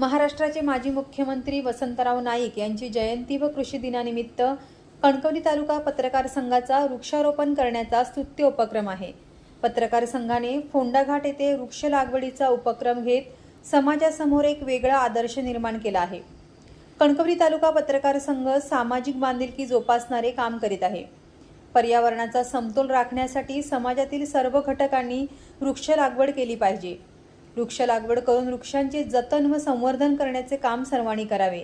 महाराष्ट्राचे माजी मुख्यमंत्री वसंतराव नाईक यांची जयंती व कृषी दिनानिमित्त कणकवली तालुका पत्रकार संघाचा वृक्षारोपण करण्याचा स्तुत्य उपक्रम आहे. पत्रकार संघाने फोंडाघाट येथे वृक्ष लागवडीचा उपक्रम घेत समाजासमोर एक वेगळा आदर्श निर्माण केला आहे. कणकवली तालुका पत्रकार संघ सामाजिक बांधिलकी जोपासणारे काम करीत आहे. पर्यावरणाचा समतोल राखण्यासाठी समाजातील सर्व घटकांनी वृक्ष लागवड केली पाहिजे. वृक्ष लागवड करून वृक्षांचे जतन व संवर्धन करण्याचे काम सर्वांनी करावे.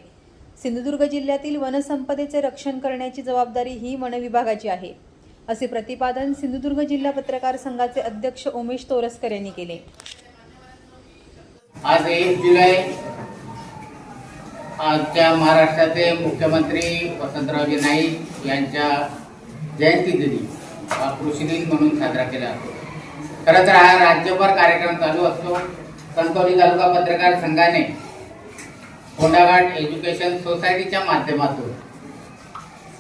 सिंधुदुर्ग जिल्ह्यातील वनसंपदेचे रक्षण करण्याची जबाबदारी ही वन विभागाची आहे. असे प्रतिपादन सिंधुदुर्ग जिल्हा पत्रकार संघाचे अध्यक्ष उमेश तोरसकर यांनी केले. आज एक जुलै आजच्या महाराष्ट्राचे मुख्यमंत्री वसंतरावजी नाईक यांच्या जयंती दिनी कृषी दिन म्हणून साजरा केला जातो. खरं तर हा राज्यभर कार्यक्रम चालू असतो. कणकवली तालुका पत्रकार संघाने फोंडाघाट एज्युकेशन सोसायटीच्या माध्यमातून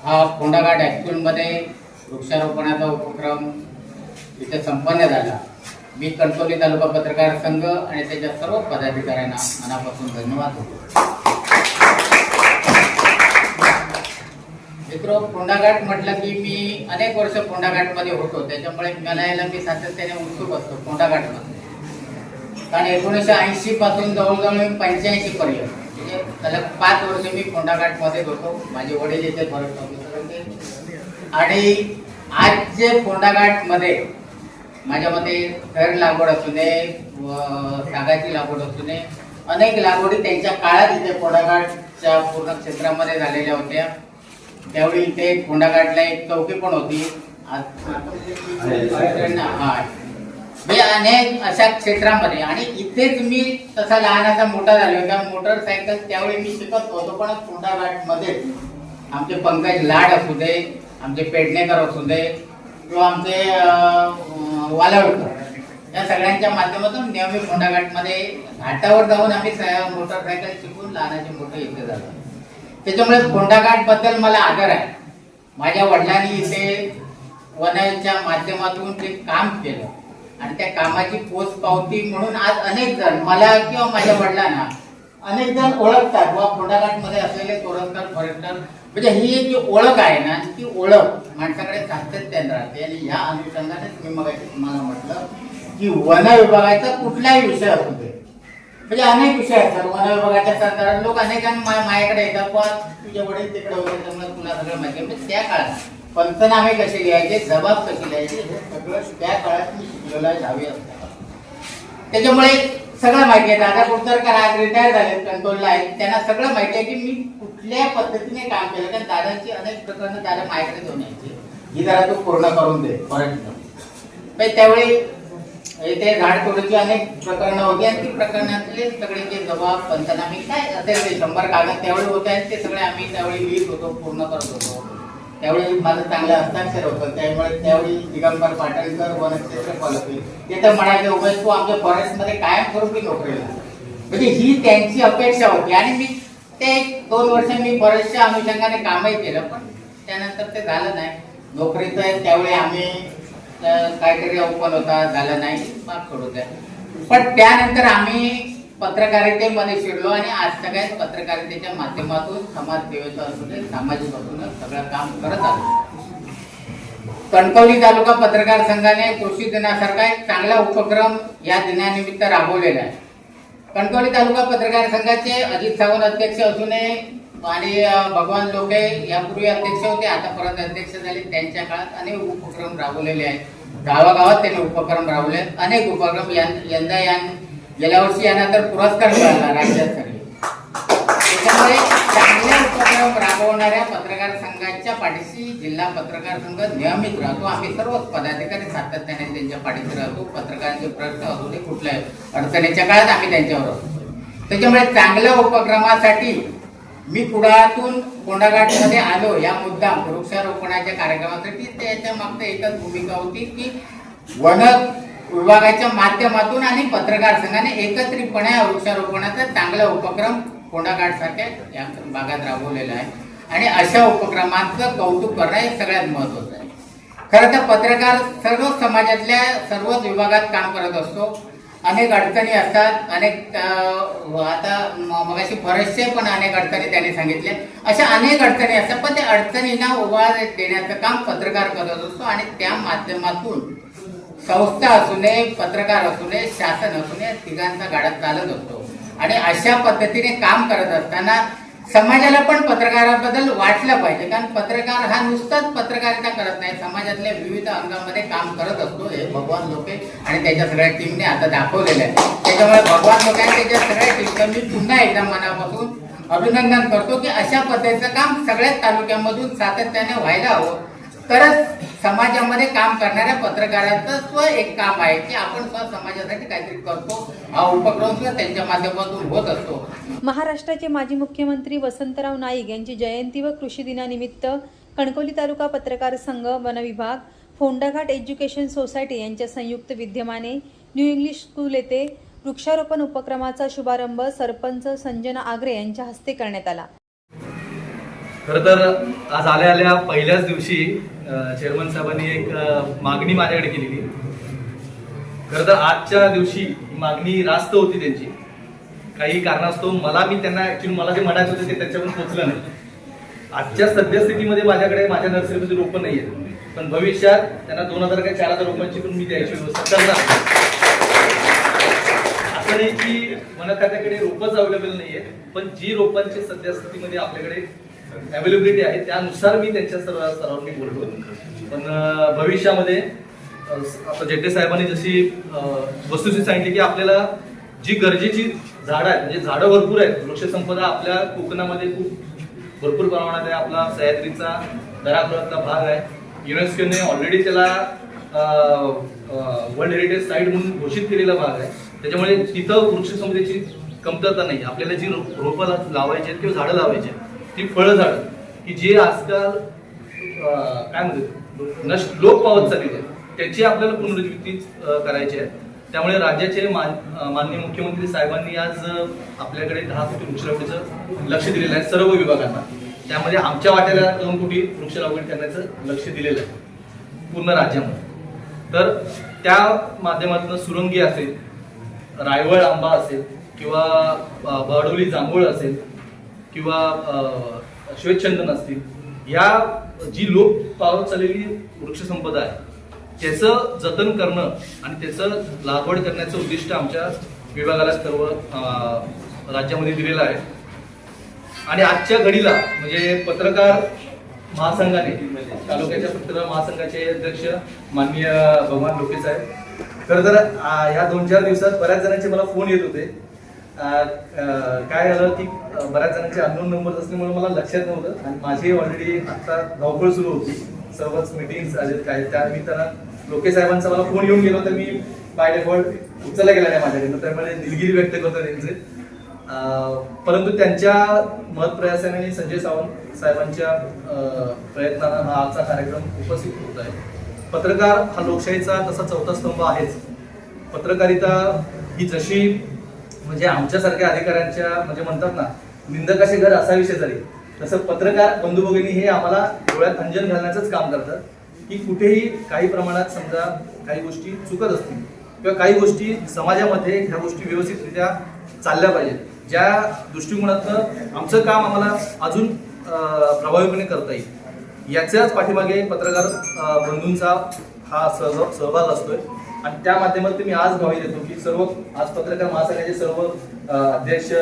हा फोंडाघाट हायस्कूलमध्ये वृक्षारोपणाचा उपक्रम इथे संपन्न झाला. मी कणकवली तालुका पत्रकार संघ आणि त्याच्या सर्व पदाधिकाऱ्यांना मनापासून धन्यवाद होतो मित्र फोंडाघाट म्हटलं की मी अनेक वर्ष फोंडाघाटमध्ये होतो. त्याच्यामुळे मला मी सातत्याने उत्सुक असतो फोंडाघाटमध्ये कारण एकोणीसशे ऐंशी पासून जवळजवळ मी पंच्याऐंशी पर्यंत म्हणजे सलग पाच वर्ष मी फोंडाघाटमध्येच होतो. माझे वडील येथे फरक होते आणि आज जे फोंडाघाटमध्ये माझ्या मते लागवड असू नये सागाची लागवड असू नये अनेक लागवडी त्यांच्या काळात इथे फोंडाघाटच्या पूर्ण क्षेत्रामध्ये झालेल्या होत्या. त्यावेळी इथे फोंडाघाटला एक चौकी पण होती. आज- हा. मी अनेक अशा क्षेत्रामध्ये आणि इथेच मी तसा लहानाचा मोठा झालो होता मोटरसायकल त्यावेळी मी शिकत होतो पण मध्ये आमचे पंकज लाड असू दे आमचे पेडणेकर असू दे किंवा आमचे वालावडकर या सगळ्यांच्या माध्यमातून नेहमी फोंडाघाटमध्ये घाटावर जाऊन आम्ही स- मोटरसायकल शिकून लहानाचे मोठे इथे झालो. त्याच्यामुळे फोंडाघाटबद्दल मला आदर आहे. माझ्या वडिलांनी इथे वनाच्या माध्यमातून ते काम केलं. आणि त्या कामाची पोच पावती म्हणून आज अनेक जण मला किंवा माझ्या वडिलांना अनेक जण ओळखतात. व फोंडाघाटमध्ये असलेले तोरणकर फॉरेस्टर म्हणजे ही जी ओळख आहे ना ती ओळख माणसाकडे सातत्याने राहते. आणि ह्या अनुषंगानेच मी मग तुम्हाला म्हटलं की वन विभागाचा कुठलाही विषय असू दे. म्हणजे अनेक विषय असतात. वन विभागाच्या संदर्भात लोक अनेकांना मा- माझ्याकडे येतात. पण तुझे वडील तिकडे वगैरे त्यामुळे तुला सगळं माहिती म्हणजे त्या काळात पंचनामे कसे लिहायचे जबाब कसे लिहायचे हे सगळं त्या दहावी त्याच्यामुळे सगळं माहिती आहे. दादा कुडतरकर आज रिटायर झाले कंट्रोलला आहेत. त्यांना सगळं माहिती आहे की मी कुठल्या पद्धतीने काम केलं. कारण दादाची अनेक प्रकरणं दादा माझ्याकडे घेऊन यायची. ही जरा तू पूर्ण करून दे. परत त्यावेळी इथे झाड तोडीची अनेक प्रकरणं होती. आणि ती प्रकरणातले सगळे जे जबाब पंचनामे काय असेल ते शंभर कागद त्यावेळी होते. ते सगळे आम्ही त्यावेळी लिहित होतो पूर्ण करत होतो. त्यावेळी माझं चांगलं हस्ताक्षर होतं त्यामुळे त्यावेळी दिगंबर पाटणकर वनक्षेत्र पालकी ते तर म्हणाले उमेश तू आमच्या फॉरेस्टमध्ये कायमस्वरूपी नोकरीला म्हणजे ही त्यांची अपेक्षा होती. आणि मी ते एक दोन वर्ष मी फॉरेस्टच्या अनुषंगाने कामही केलं पण त्यानंतर ते झालं नाही. नोकरीचं त्यावेळी आम्ही काहीतरी ओपन होता झालं नाही. माफ करू द्या. पण त्यानंतर आम्ही पत्रकारितेमध्ये शिरलो आणि आज सगळ्याच पत्रकारितेच्या माध्यमातून समाजसेवेचं असू असून सामाजिक असून सगळं काम करत आलो. कणकवली तालुका पत्रकार संघाने कृषी दिनासारखा एक चांगला उपक्रम या दिनानिमित्त राबवलेला आहे. कणकवली तालुका पत्रकार संघाचे अजित सावंत अध्यक्ष असूनही आणि भगवान लोके यापूर्वी अध्यक्ष होते आता परत अध्यक्ष झाले. त्यांच्या काळात अनेक उपक्रम राबवलेले आहेत. गावागावात त्यांनी उपक्रम राबवले आहेत. अनेक उपक्रम यां- यंदा या गेल्या वर्षी यानंतर पुरस्कार मिळाला राज्यस्तरीय त्याच्यामुळे चांगले उपक्रम राबवणाऱ्या पत्रकार संघाच्या पाठीशी जिल्हा पत्रकार संघ नियमित राहतो. आम्ही सर्वच पदाधिकारी सातत्याने त्यांच्या पाठीशी राहतो. पत्रकारांचे प्रश्न असू दे कुठल्याही अडचणीच्या काळात आम्ही त्यांच्यावर असतो. त्याच्यामुळे चांगल्या उपक्रमासाठी मी कुडाळातून कोंडाघाटमध्ये आलो. या मुद्दा वृक्षारोपणाच्या कार्यक्रमासाठी त्याच्या मागचं एकच भूमिका होती की वन विभागाच्या माध्यमातून आणि पत्रकार संघाने एकत्रितपणे या वृक्षारोपणाचा चांगला उपक्रम कोंडाघाट सारख्या या भागात राबवलेला आहे. आणि अशा उपक्रमाचं कौतुक करणं हे सगळ्यात महत्वाचं आहे. खरं तर पत्रकार सर्व समाजातल्या सर्वच विभागात काम करत असतो. अनेक अडचणी असतात. अनेक आता मगाशी बरेचसे पण अनेक अडचणी त्यांनी सांगितले अशा अनेक अडचणी असतात पण त्या अडचणींना उभा देण्याचं काम पत्रकार करत असतो आणि त्या माध्यमातून संस्था असू नये पत्रकार असू नये शासन असू नये तिघांचा गाडा चालत असतो. आणि अशा पद्धतीने काम करत असताना समाजाला पण पत्रकाराबद्दल वाटलं पाहिजे. कारण पत्रकार हा नुसताच पत्रकारिता करत नाही. समाजातल्या विविध अंगामध्ये काम करत असतो. हे भगवान लोके आणि त्याच्या सगळ्या टीमने आता दाखवलेलं आहे. त्याच्यामुळे भगवान लोके आणि त्याच्या सगळ्या टीमचं मी पुन्हा एकदा मनापासून अभिनंदन करतो की अशा पद्धतीचं काम सगळ्याच तालुक्यामधून सातत्याने व्हायला हवं. तरच समाजामध्ये काम करणाऱ्या पत्रकारांचं स्व एक काम आहे की आपण स्व समाजासाठी काहीतरी करतो. हा उपक्रम सुद्धा त्यांच्या माध्यमातून होत असतो. महाराष्ट्राचे माजी मुख्यमंत्री वसंतराव नाईक यांची जयंती व कृषी दिनानिमित्त कणकवली तालुका पत्रकार संघ वनविभाग फोंडाघाट एज्युकेशन सोसायटी यांच्या संयुक्त विद्यमाने न्यू इंग्लिश स्कूल येथे वृक्षारोपण उपक्रमाचा शुभारंभ सरपंच संजना आगरे यांच्या हस्ते करण्यात आला. खरं तर आज आल्या आल्या पहिल्याच दिवशी चेअरमन साहेबांनी एक मागणी माझ्याकडे केलेली. खरं तर आजच्या दिवशी मागणी रास्त होती त्यांची. काही कारणास्तव मला मी त्यांना ऍक्च्युली मला जे म्हणायचं होतं ते त्यांच्याकडून पोचलं नाही. आजच्या सद्यस्थितीमध्ये माझ्याकडे माझ्या नर्सरीमध्ये रोपं नाही आहेत पण भविष्यात त्यांना दोन हजार काय चार हजार रोपांची पण मी द्यायची व्यवस्था करणार. असं नाही की मला त्याच्याकडे रोपच अवेलेबल आहेत पण जी रोपांची सद्यस्थितीमध्ये आपल्याकडे अवेलेबिलिटी आहे त्यानुसार मी त्यांच्या सर्व सर्वांनी बोलतो पण भविष्यामध्ये आता जेटे साहेबांनी जशी अं, वस्तुस्थिती सांगितली की आपल्याला जी गरजेची झाडं आहेत म्हणजे झाडं भरपूर आहेत वृक्षसंपदा आपल्या कोकणामध्ये खूप भरपूर प्रमाणात आहे आपला सह्याद्रीचा दराखोऱ्यातला भाग आहे. युनेस्कोने ऑलरेडी त्याला वर्ल्ड हेरिटेज साईट म्हणून घोषित केलेला भाग आहे. त्याच्यामुळे तिथं वृक्षसंपदेची कमतरता नाही. आपल्याला जी रोपं लावायची आहेत किंवा झाडं लावायची आहेत ती फळं झाडं की जे आजकाल काय म्हणतात? नष्ट लोप पावत चालली आहे त्याची आपल्याला पुनरुज्जीविती करायची आहे. त्यामुळे राज्याचे मान माननीय मुख्यमंत्री साहेबांनी आज आपल्याकडे दहा कोटी वृक्षलागवडीचं लक्ष दिलेलं आहे सर्व विभागांना. त्यामध्ये आमच्या वाट्याला दोन कोटी वृक्षलागवड करण्याचं लक्ष दिलेलं आहे पूर्ण राज्यामध्ये. तर त्या माध्यमातून सुरंगी असेल रायवळ आंबा असेल किंवा बाडोली बडोली जांभूळ असेल किंवा अ, श्वेतचंदन असतील या जी लोक पावत चाललेली वृक्षसंपदा आहे त्याचं जतन करणं आणि त्याचं लागवड करण्याचं उद्दिष्ट आमच्या विभागाला सर्व राज्यामध्ये दिलेलं आहे. आणि आजच्या घडीला म्हणजे पत्रकार महासंघाने तालुक्याच्या पत्रकार महासंघाचे अध्यक्ष माननीय भगवान लोके साहेब खरं तर या दोन चार दिवसात बऱ्याच जणांचे मला फोन येत होते. काय झालं की बऱ्याच जणांचे अननोन नंबर असल्यामुळे मला लक्षात नव्हतं. आणि माझी ऑलरेडी आता धावपळ सुरू होती. सर्वच मिटिंग्स आलेत काय त्या निमित्तानं लोके साहेबांचा मला फोन येऊन गेला तर मी बाय डेफॉल्ट उचलला गेला नाही माझ्याकडनं त्यामुळे दिलगिरी व्यक्त करतो त्यांचे. परंतु त्यांच्या मत प्रयासाने आणि संजय सावंत साहेबांच्या अं, प्रयत्नानं हा आजचा कार्यक्रम उपस्थित होत आहे. पत्रकार हा लोकशाहीचा तसा चौथा स्तंभ आहेच. पत्रकारिता ही जशी म्हणजे आमच्यासारख्या अधिकाऱ्यांच्या म्हणजे म्हणतात ना निंदकाचे घर असावी शेजारी. तसं पत्रकार बंधू भगिनी हे आम्हाला डोळ्यात अंजन घालण्याचंच काम करतात की कुठेही काही प्रमाणात समजा काही गोष्टी चुकत असतील किंवा काही गोष्टी समाजामध्ये ह्या गोष्टी व्यवस्थितरित्या चालल्या पाहिजेत. ज्या दृष्टिकोनातनं आमचं काम आम्हाला अजून प्रभावीपणे करता येईल. याच्याच पाठीमागे पत्रकार बंधूंचा हा सहभाग सहभाग असतोय. आणि त्या माध्यमातून मी आज ग्वाही देतो की सर्व आज पत्रकार महासंघाचे सर्व अध्यक्ष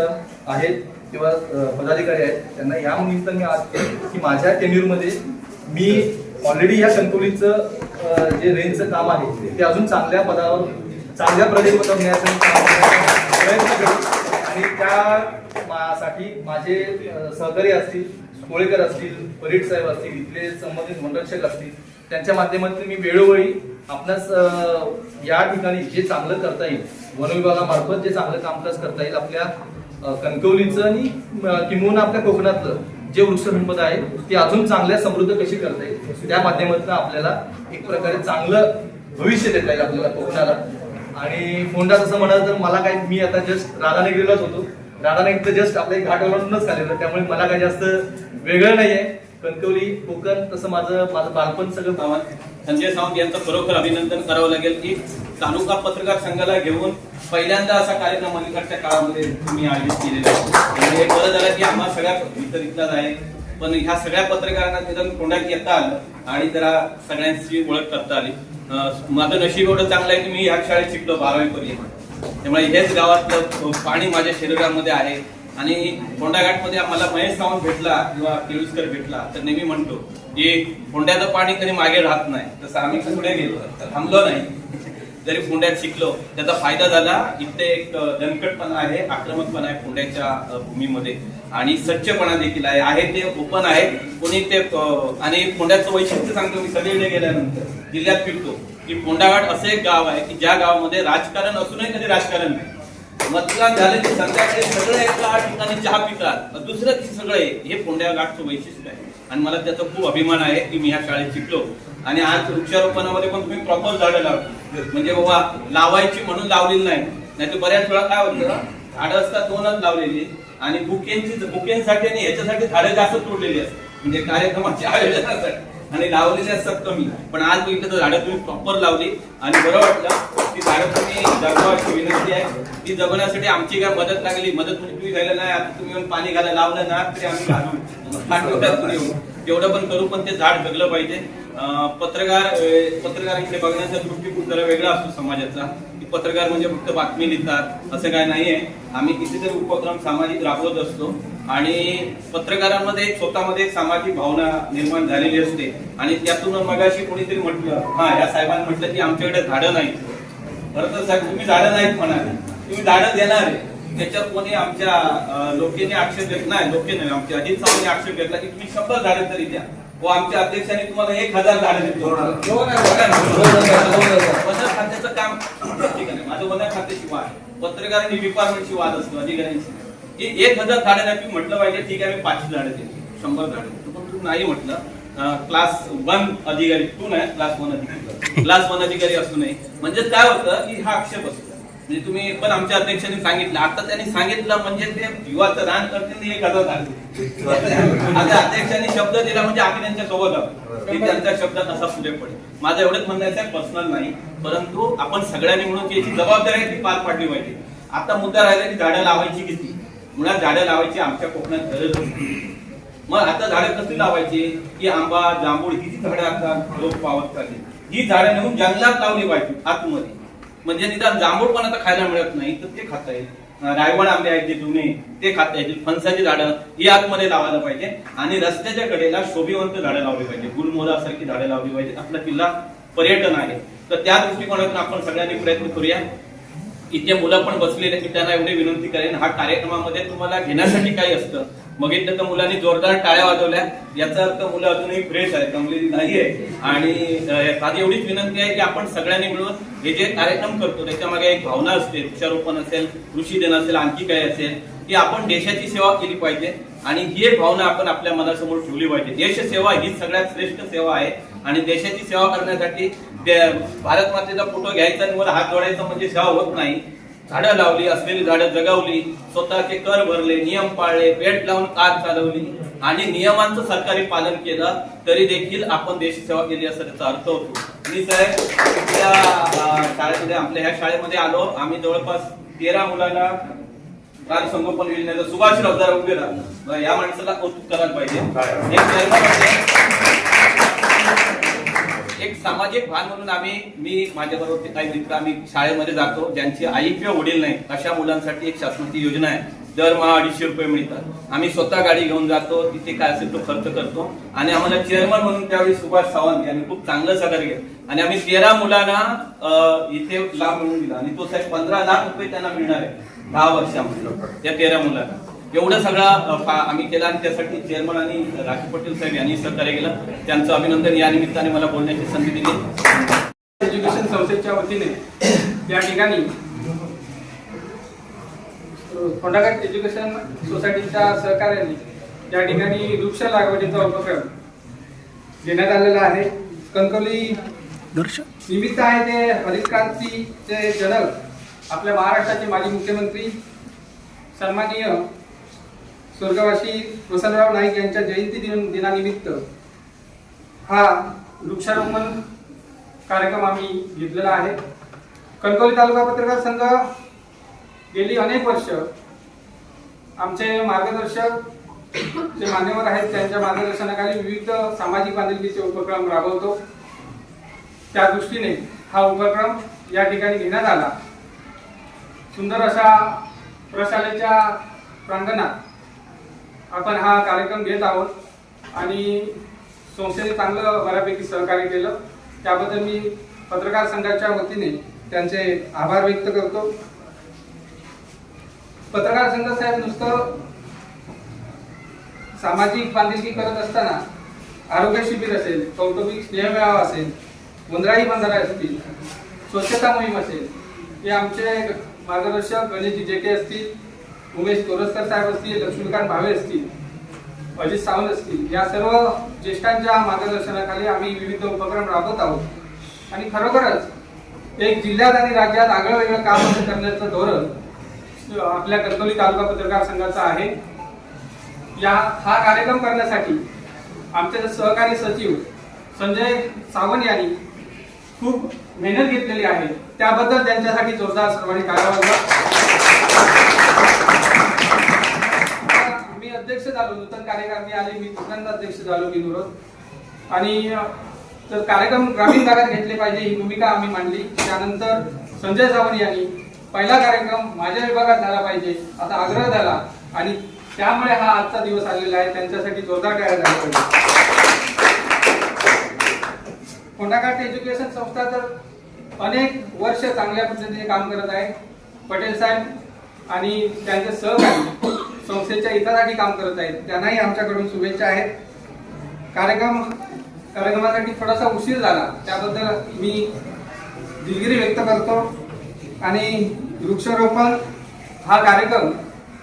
आहेत किंवा पदाधिकारी आहेत त्यांना या निमित्त मी आज की माझ्या टेन्यूरमध्ये मी ऑलरेडी या कणकवलीचं जे रेंजचं काम आहे ते अजून चांगल्या पदावर चांगल्या प्रदेशपदावर नेण्याचा प्रयत्न करू आणि त्या माझे सहकारी असतील कोळेकर असतील परीट साहेब असतील इथले संबंधित मंडळशक असतील त्यांच्या माध्यमातून मी वेळोवेळी आपणास या ठिकाणी जे चांगलं करता येईल वनविभागामार्फत जे चांगलं कामकाज करता येईल आपल्या कणकवलीचं आणि अं, किंबहुना आपल्या कोकणातलं जे वृक्षसंपदा आहे ती अजून चांगल्या समृद्ध कशी करता येईल त्या माध्यमातून आपल्याला एक प्रकारे चांगलं भविष्य देता येईल आपल्याला कोकणाला. आणि फोंडा तसं म्हणाल तर मला काय मी आता जस्ट राधानगरीलाच होतो. राधानगरीचं तर जस्ट आपल्या घाटावरूनच आलेलं त्यामुळे मला काय जास्त वेगळं नाही आहे कणकवली कोकण तसं माझं माझं बालपण सगळं गावात संजय सावंत यांचं खरोखर अभिनंदन करावं लागेल की तालुका पत्रकार संघाला घेऊन पहिल्यांदा असा कार्यक्रम अलीकडच्या काळामध्ये तुम्ही आयोजित केलेला आहे. हे बरं झालं की आम्हाला सगळ्या वितरितलाच आहे. पण ह्या सगळ्या पत्रकारांना निदान तोंडात येता आलं आणि जरा सगळ्यांची ओळख करता आली. माझं नशीब एवढं चांगलं आहे की मी ह्या शाळेत शिकलो बारावी पर्यंत त्यामुळे हेच गावातलं पाणी माझ्या शरीरामध्ये आहे. आणि फोंडाघाटमध्ये आम्हाला महेश सावंत भेटला किंवा केळुसकर भेटला तर नेहमी म्हणतो की फोंड्याचं पाणी कधी मागे राहत नाही. तसं आम्ही पुढे गेलो. तर थांबलो नाही. जरी फोंड्यात शिकलो त्याचा फायदा झाला. इथे एक दणकटपणा आहे आक्रमकपणा आहे फोंड्याच्या भूमीमध्ये. आणि स्वच्छपणा देखील आहे. आहे ते ओपन आहे. कोणी ते आणि फोंड्याचं वैशिष्ट्य सांगतो मी सगळीकडे गेल्यानंतर. जिल्ह्यात फिरतो की फोंडाघाट असं एक गाव आहे की ज्या गावामध्ये राजकारण असूनही कधी राजकारण नाही. मतदान झालं की संध्याकाळी सगळे एका ठिकाणी चहा पितात. दुसरं की सगळे हे फोंड्या घाटचं वैशिष्ट्य आहे. आणि मला त्याचा खूप अभिमान आहे की मी ह्या शाळेत शिकलो. आणि आज वृक्षारोपणामध्ये पण तुम्ही प्रॉपर झाडं लावली म्हणजे बाबा लावायची म्हणून लावलेली नाही. नाही तर बऱ्याच वेळा काय होतं झाडं असतात दोनच लावलेली. आणि बुकेंची बुकेंसाठी आणि ह्याच्यासाठी झाडं जास्त तोडलेली असतात. म्हणजे कार्यक्रमाच्या आयोजनासाठी. आणि लावलेले असतात कमी. पण आज बघितलं तर झाडं तुम्ही प्रॉपर लावली. आणि बरं वाटलं ती झाडं तुम्ही जगवाची विनंती आहे. ती जगवण्यासाठी आमची काय मदत लागली. मदत म्हणजे तुम्ही घ्यायला नाही आता तुम्ही येऊन पाणी घालायला लावलं ना तरी आम्ही घालू. पाठवतात येऊन. तेवढं पण करू पण ते झाड जगलं पाहिजे. पत्रकार पत्रकारांकडे बघण्याचा दृष्टिकोन जरा वेगळा असतो समाजाचा. की पत्रकार म्हणजे फक्त बातमी लिहितात असं काय नाहीये. आम्ही कितीतरी उपक्रम सामाजिक राबवत असतो. आणि पत्रकारांमध्ये स्वतःमध्ये एक सामाजिक भावना निर्माण झालेली असते. आणि त्यातून मगाशी कोणीतरी म्हटलं हा या साहेबांनी म्हटलं की आमच्याकडे झाडं नाही खरं तर साहेब तुम्ही झाडं नाहीत म्हणाले. तुम्ही झाडं देणार आहे. त्याच्यावर कोणी आमच्या लोकेने आक्षेप घेत नाही लोके नाही आमच्या अजित चव्हाणने आक्षेप घेतला की तुम्ही शंभर झाडं तरी द्या. व आमच्या अध्यक्षांनी तुम्हाला एक हजार झाडं देतो वन खात्याचं काम ठीक आहे माझं वन खात्याची वाद पत्रकारांनी डिपार्टमेंटची वाद असतो अधिकाऱ्यांची एक हजार झाडं नाही म्हटलं पाहिजे ठीक आहे मी पाचशे झाडं देते शंभर झाडं देतो नाही म्हटलं. क्लास वन अधिकारी तू नाही क्लास वन अधिकारी. क्लास वन अधिकारी असू नये. म्हणजे काय होतं की हा आक्षेप असतो. म्हणजे तुम्ही पण आमच्या अध्यक्षांनी सांगितलं. आता त्यांनी सांगितलं म्हणजे ते युवाचं रान करतील एक हजार झाले आता अध्यक्षांनी शब्द दिला म्हणजे आम्ही त्यांच्यासोबत आहोत. त्यांचा त्यांच्या शब्दात असा पुढे पडेल. माझं एवढंच म्हणायचं आहे पर्सनल नाही. परंतु आपण सगळ्यांनी म्हणून याची जबाबदारी आहे ती पार पाडली पाहिजे. आता मुद्दा राहिला की झाडं लावायची किती? मुळात झाडं लावायची आमच्या कोकणात गरज होती. मग आता झाडं कसली लावायची? की आंबा जांभूळ ही जी झाडं आता लोक पावत चालली ही झाडं नेऊन जंगलात लावली पाहिजे आतमध्ये. म्हणजे निदान जांभूळ पण आता खायला मिळत नाही तर ते खाता येईल अं, रायवड आंबे आहेत जे जुने ते खाता येतील फणसाची झाडं ही आतमध्ये लावायला पाहिजे. आणि रस्त्याच्या कडेला शोभिवंत झाडं लावली पाहिजे. गुलमोहरासारखी झाडं लावली पाहिजे. आपला किल्ला पर्यटन आहे. तर त्या दृष्टिकोनातून आपण सगळ्यांनी प्रयत्न करूया. इथे मुलं पण बसलेले की त्यांना एवढी विनंती करेन हा कार्यक्रमामध्ये तुम्हाला घेण्यासाठी काही असतं. बघितलं तर मुलांनी जोरदार टाळ्या वाजवल्या. याचा अर्थ मुलं अजूनही फ्रेश आहे कमलेली नाहीये आणि साधी माझी एवढीच विनंती आहे की आपण सगळ्यांनी मिळून हे जे कार्यक्रम करतो त्याच्यामागे एक भावना असते वृक्षारोपण असेल कृषी दिन असेल आणखी काही असेल की आपण देशाची सेवा केली पाहिजे. आणि ही भावना आपण आपल्या मनासमोर ठेवली पाहिजे. देश सेवा ही सगळ्यात श्रेष्ठ सेवा आहे. आणि देशाची सेवा करण्यासाठी भारत मातेचा फोटो घ्यायचा आणि वर हात जोडायचा म्हणजे सेवा होत नाही. झाडं लावली असलेली झाडं जगवली स्वतःचे कर भरले नियम पाळले पेट लावून कार चालवली आणि नियमांचं सरकारी पालन केलं तरी देखील आपण देश सेवा केली असं त्याचा अर्थ होतो. मी साहेब शाळेमध्ये आपल्या ह्या शाळेमध्ये आलो. आम्ही जवळपास तेरा मुलांना प्राण संगोपन योजनेचा सुभाष रवदार उभे राहतो या माणसाला कौतुक करायला पाहिजे. एक सामाजिक भान म्हणून आम्ही मी माझ्याबरोबर काही मित्र आम्ही शाळेमध्ये जातो ज्यांची आई किंवा वडील नाही अशा मुलांसाठी एक शासनाची योजना आहे. दरमहा अडीचशे रुपये मिळतात. आम्ही स्वतः गाडी घेऊन जातो तिथे काय असेल तो खर्च करतो. आणि आम्हाला चेअरमन म्हणून त्यावेळी सुभाष सावंत यांनी खूप चांगलं सहकार्य केलं आणि आम्ही तेरा मुलांना इथे लाभ मिळून दिला. आणि तो साहेब पंधरा लाख रुपये त्यांना मिळणार आहे दहा वर्षामध्ये. त्या तेरा मुलांना. एवढं सगळं आम्ही केलं आणि त्यासाठी चेअरमन आणि राखी पटेल साहेब यांनी सहकार्य केलं. त्यांचं अभिनंदन या निमित्ताने मला बोलण्याची संधी दिली. एज्युकेशन संस्थेच्या वतीने या ठिकाणी कोंडाघाट एज्युकेशन सोसायटीच्या सहकार्याने या ठिकाणी वृक्ष लागवडीचा उपक्रम घेण्यात आलेला आहे. कणकवली निमित्त आहे ते हरित क्रांतीचे जनक आपल्या महाराष्ट्राचे माजी मुख्यमंत्री सन्माननीय स्वर्गवासी वसंतराव नाईक यांच्या जयंती दिन दिनानिमित्त हा वृक्षारोपण कार्यक्रम आम्ही घेतलेला आहे. कणकवली तालुका पत्रकार संघ गेली अनेक वर्ष आमचे मार्गदर्शक जे मान्यवर आहेत त्यांच्या मार्गदर्शनाखाली विविध सामाजिक बांधिलकीचे उपक्रम राबवतो. त्या दृष्टीने हा उपक्रम या ठिकाणी घेण्यात आला. सुंदर अशा प्रशालेच्या प्रांगणात आपण हा कार्यक्रम घेत आहोत. आणि संस्थेने चांगलं बऱ्यापैकी सहकार्य केलं. त्याबद्दल मी पत्रकार संघाच्या वतीने त्यांचे आभार व्यक्त करतो. पत्रकार संघ साहेब नुसतं सामाजिक बांधिलकी करत असताना आरोग्य शिबिर असेल कौटुंबिक स्नेहमेळावा असेल वंदराई बंधारा असतील स्वच्छता मोहीम असेल हे आमचे मार्गदर्शक गणेशजी काही असतील उमेश तोरसकर साहेब असतील लक्ष्मीकांत भावे असतील अजित सावंत असतील या सर्व ज्येष्ठांच्या मार्गदर्शनाखाली आम्ही विविध उपक्रम राबवत आहोत. आणि खरोखरच एक जिल्ह्यात आणि राज्यात आगळं वेगळं काम करण्याचं धोरण आपल्या कणकवली तालुका पत्रकार संघाचं आहे. या हा कार्यक्रम करण्यासाठी आमचे सहकारी सचिव संजय सावंत यांनी खूप मेहनत घेतलेली आहे. त्याबद्दल त्यांच्यासाठी जोरदार सर्वांनी कार्यवाही अध्यक्ष झालो नूतन कार्यकारिणी आली मी दुसऱ्यांदा अध्यक्ष झालो बिनविरोध आणि तर कार्यक्रम ग्रामीण भागात घेतले पाहिजे ही भूमिका आम्ही मांडली. त्यानंतर संजय सावंत यांनी पहिला कार्यक्रम माझ्या विभागात झाला पाहिजे असा आग्रह झाला. आणि त्यामुळे हा आजचा दिवस आलेला आहे त्यांच्यासाठी जोरदार कार्य झाला पाहिजे. कोंडाघाट एज्युकेशन संस्था तर अनेक वर्ष चांगल्या पद्धतीने काम करत आहे. पटेल साहेब आणि त्यांचे सहकारी संस्थेच्या हितासाठी काम करत आहेत. त्यांनाही आमच्याकडून शुभेच्छा आहेत. कार्यक्रम कार्यक्रमासाठी थोडासा उशीर झाला. त्याबद्दल मी दिलगिरी व्यक्त करतो. आणि वृक्षारोपण हा कार्यक्रम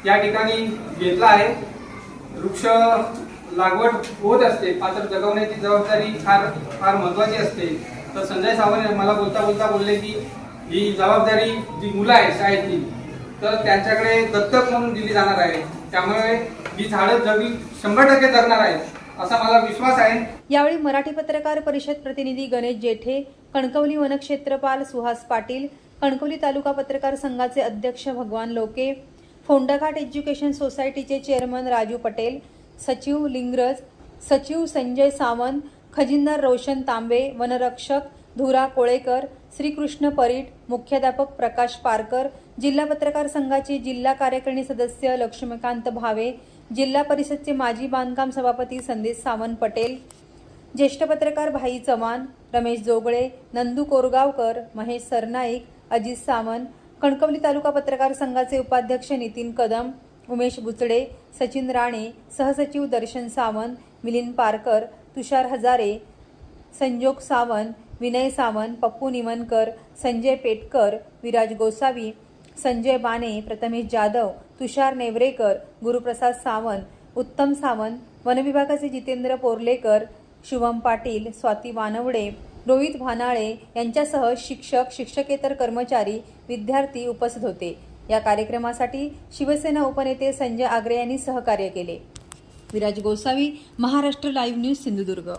या ठिकाणी घेतला आहे. वृक्ष लागवड होत असते. मात्र जगवण्याची जबाबदारी फार फार महत्वाची असते. तर संजय सावंत मला बोलता बोलता बोलले की ही जबाबदारी जी मुलं आहेत शाळेतली तर त्यांच्याकडे दत्तक म्हणून दिली जाणार आहे. त्यामुळे ही झाडं जगी शंभर टक्के जगणार आहेत असा मला विश्वास आहे. यावेळी मराठी पत्रकार परिषद प्रतिनिधी गणेश जेठे कणकवली वनक्षेत्रपाल सुहास पाटील कणकवली तालुका पत्रकार संघाचे अध्यक्ष भगवान लोके फोंडाघाट एज्युकेशन सोसायटीचे चेअरमन राजू पटेल सचिव लिंगरज सचिव संजय सावंत खजिनदार रोशन तांबे वनरक्षक धुरा कोळेकर श्रीकृष्ण परीट मुख्याध्यापक प्रकाश पारकर जिल्हा पत्रकार संघाचे जिल्हा कार्यकारिणी सदस्य लक्ष्मीकांत भावे जिल्हा परिषदचे माजी बांधकाम सभापती संदेश सावंत पटेल ज्येष्ठ पत्रकार भाई चव्हाण रमेश जोगळे नंदू कोरगावकर महेश सरनाईक अजित सावंत कणकवली तालुका पत्रकार संघाचे उपाध्यक्ष नितीन कदम उमेश बुचडे सचिन राणे सहसचिव दर्शन सावंत मिलिंद पारकर तुषार हजारे संजोग सावंत विनय सावंत पप्पू निमनकर संजय पेटकर विराज गोसावी संजय बाने प्रथमेश जाधव तुषार नेवरेकर गुरुप्रसाद सावंत उत्तम सावंत वनविभागाचे जितेंद्र पोर्लेकर शुभम पाटील स्वाती वानवडे रोहित भानाळे यांच्यासह शिक्षक शिक्षकेतर कर्मचारी विद्यार्थी उपस्थित होते. या कार्यक्रमासाठी शिवसेना उपनेते संजय आग्रे यांनी सहकार्य केले. Viraj Gosavi Maharashtra live news Sindhudurg.